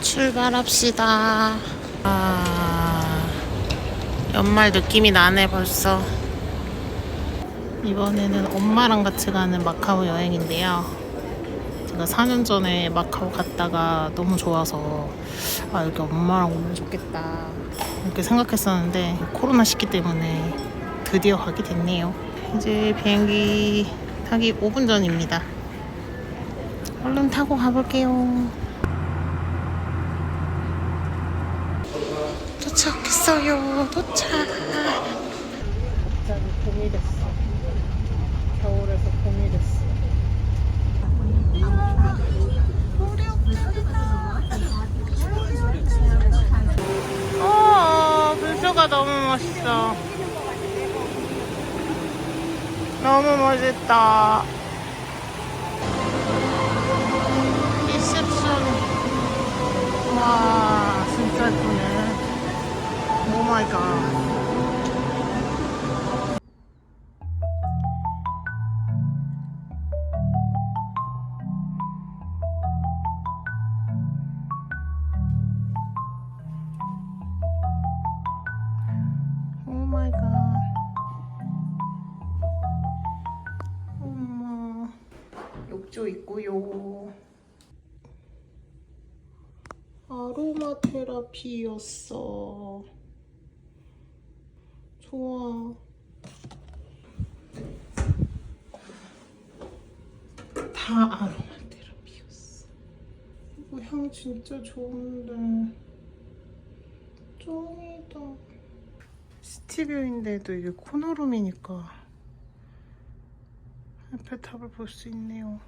출발합시다. 아, 연말 느낌이 나네 벌써. 이번에는 엄마랑 같이 가는 마카오 여행인데요. 제가 4년 전에 마카오 갔다가 너무 좋아서 아 여기 엄마랑 오면 좋겠다 이렇게 생각했었는데 코로나 시기 때문에 드디어 가게 됐네요. 이제 비행기 타기 5분 전입니다. 얼른 타고 가볼게요. 도착했어요. 도착. 갑자기 봄이 됐어. 겨울에서 봄이 됐어. 어, 불쇼가 너무 멋있어. 너무 멋있다. 와, 진짜 예쁘네. 오 마이 갓. 욕조 있고요. 아로마 테라피였어. 좋아. 다 아로마 테라피였어. 이거 향 진짜 좋은데. 짱이다. 스티뷰인데도 이게 코너룸이니까 에펠탑을 볼 수 있네요.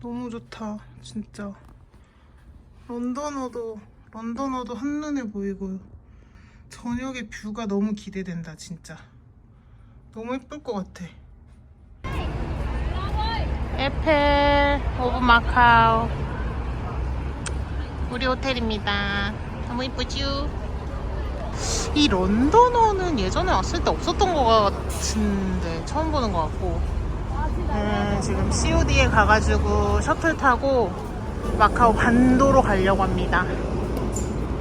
너무 좋다, 진짜. 런던어도 런던어도 한눈에 보이고 저녁의 뷰가 너무 기대된다, 진짜. 너무 예쁠 것 같아. 에펠 오브 마카오 우리 호텔입니다. 너무 이쁘죠? 이 런던어는 예전에 왔을 때 없었던 것 같은데 처음 보는 것 같고 네, 지금 COD에 가가지고 셔틀 타고 마카오 반도로 가려고 합니다.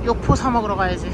욕포 사 먹으러 가야지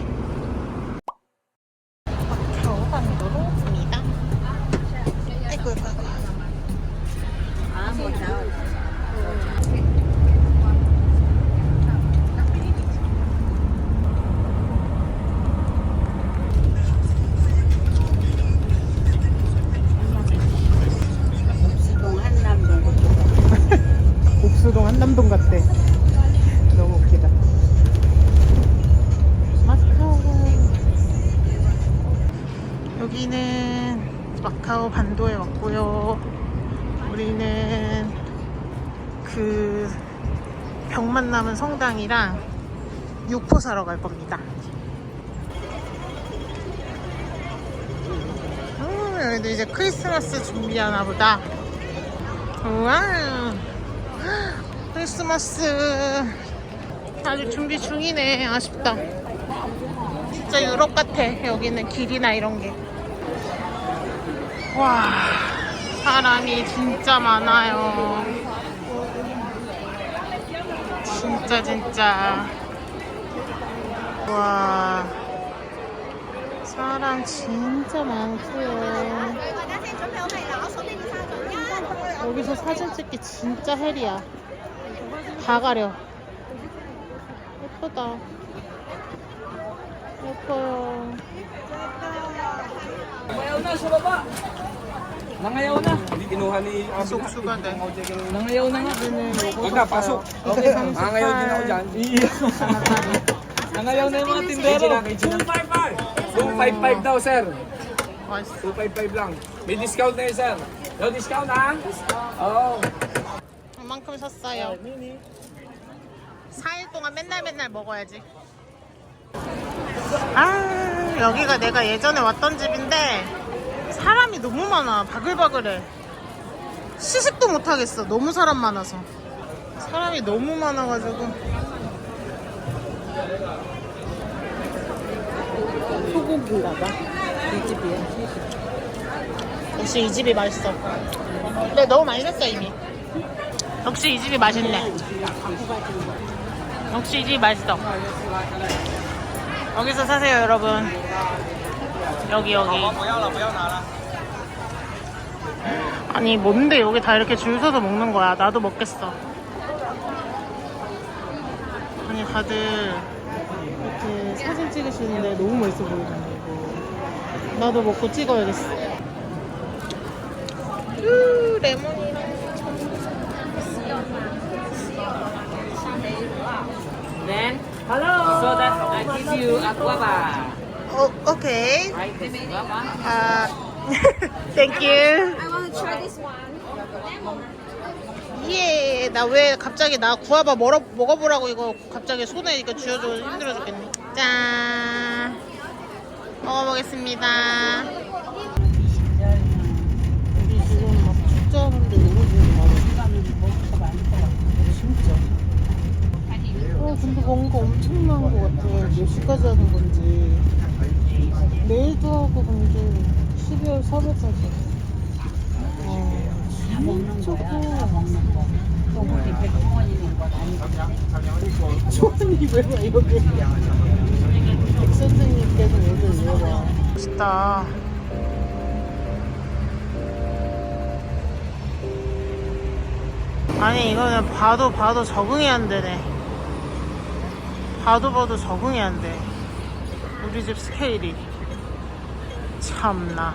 여기는 마카오 반도에 왔고요. 우리는 그 벽만 남은 성당이랑 육포 사러 갈 겁니다. 음, 여기도 이제 크리스마스 준비하나 보다. 우와 크리스마스 아직 준비 중이네 아쉽다 진짜 유럽 같아 여기는 길이나 이런 게 와 사람이 진짜 많아요 진짜 진짜 와 사람 진짜 많고요 여기서 사진 찍기 진짜 헬이야. 다 가려. 예쁘다. 예뻐요. Nangayaw na kinuha ni Abby. 쑥쑥가 돼. Nangayaw na nga. Huwag na, pasok. Okay, Nangayaw din ako dyan. Nangayaw na yung mga tindero. 255. 255 daw, sir. 맛있어. 255 lang. May discount na yun, sir. No discount, ha? Oo. 그만큼 샀어요. 4일 동안 맨날 맨날 먹어야지. 아, 여기가 내가 예전에 왔던 집인데 사람이 너무 많아. 바글바글해. 시식도 못 하겠어. 너무 사람 많아서. 사람이 너무 많아가지고. 소고기인가 봐. 이 집이야. 역시 이 집이 맛있어. 근데 너무 많이 샀어 이미. 역시 이 집이 맛있네. 역시 이집 맛있어. 여기서 사세요, 여러분. 여기, 여기. 아니, 뭔데 여기 다 이렇게 줄 서서 먹는 거야. 나도 먹겠어. 아니, 다들 이렇게 사진 찍으시는데 너무 맛있어 보이잖아, 이거. 나도 먹고 찍어야겠어. 우, 레몬이랑. Then, hello. So that I give you a guava. This guava. 아, thank you. I want to try this one. 예, 나 왜 갑자기 나 구아바 먹어, 먹어보라고 이거 갑자기 손에 이거 쥐어줘 힘들어 죽겠네. 짠. 먹어보겠습니다. 우리 지금 막 축제하는데 너무 지금 많아. 진짜. 어, 근데 뭔가 엄청난 것 같아. 몇 시까지 하는 건지. 내일도 하고 근데 12월 4일까지. 어, 진짜 커. 초원이 왜봐 여기 백 선생님께서 여기 왜봐 멋있다. 아니 이거는 봐도 봐도 적응이 안 되네. 봐도 봐도 적응이 안돼 우리 집 스케일이 참나.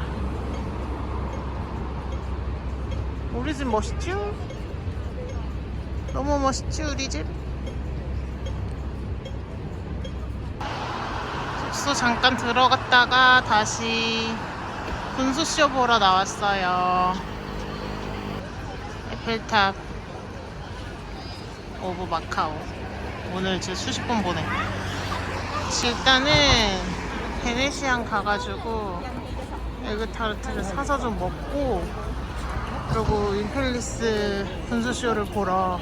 우리 집 멋있죠? 너무 멋있지 우리 집? 숙소 잠깐 들어갔다가 다시 분수쇼 보러 나왔어요. 에펠탑. 오브 마카오. 오늘 제 수십 번 보내 일단은 베네시안 가가지고 에그타르트를 사서 좀 먹고 그리고 인펠리스 분수쇼를 보러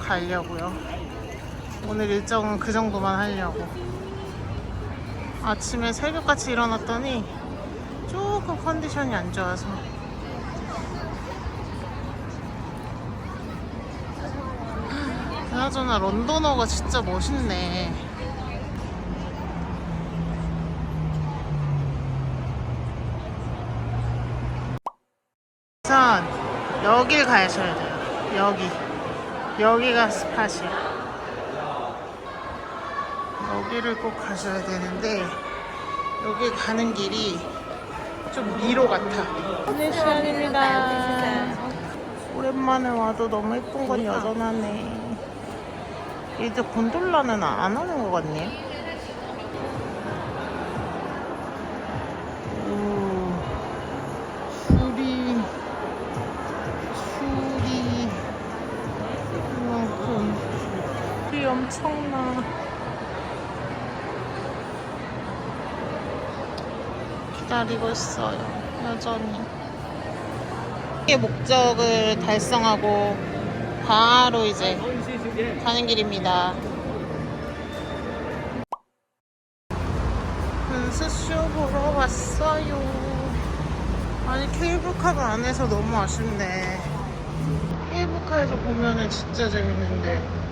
가려고요. 오늘 일정은 그 정도만 하려고. 아침에 새벽같이 일어났더니 조금 컨디션이 안 좋아서. 그나저나 런던어가 진짜 멋있네. 우선 여길 가셔야 돼요. 여기. 여기가 스팟이야. 여기를 꼭 가셔야 되는데 여기 가는 길이 좀 미로 같아. 네 시간입니다. 오랜만에 와도 너무 예쁜 건 여전하네. 이제 곤돌라는 안 하는 것 같네. 오, 엄청나. 기다리고 있어요. 여전히. 의 목적을 달성하고 바로 이제 가는 길입니다. 분수쇼 보러 왔어요. 아니 케이블카가 안 해서 너무 아쉽네. 케이블카에서 보면은 진짜 재밌는데.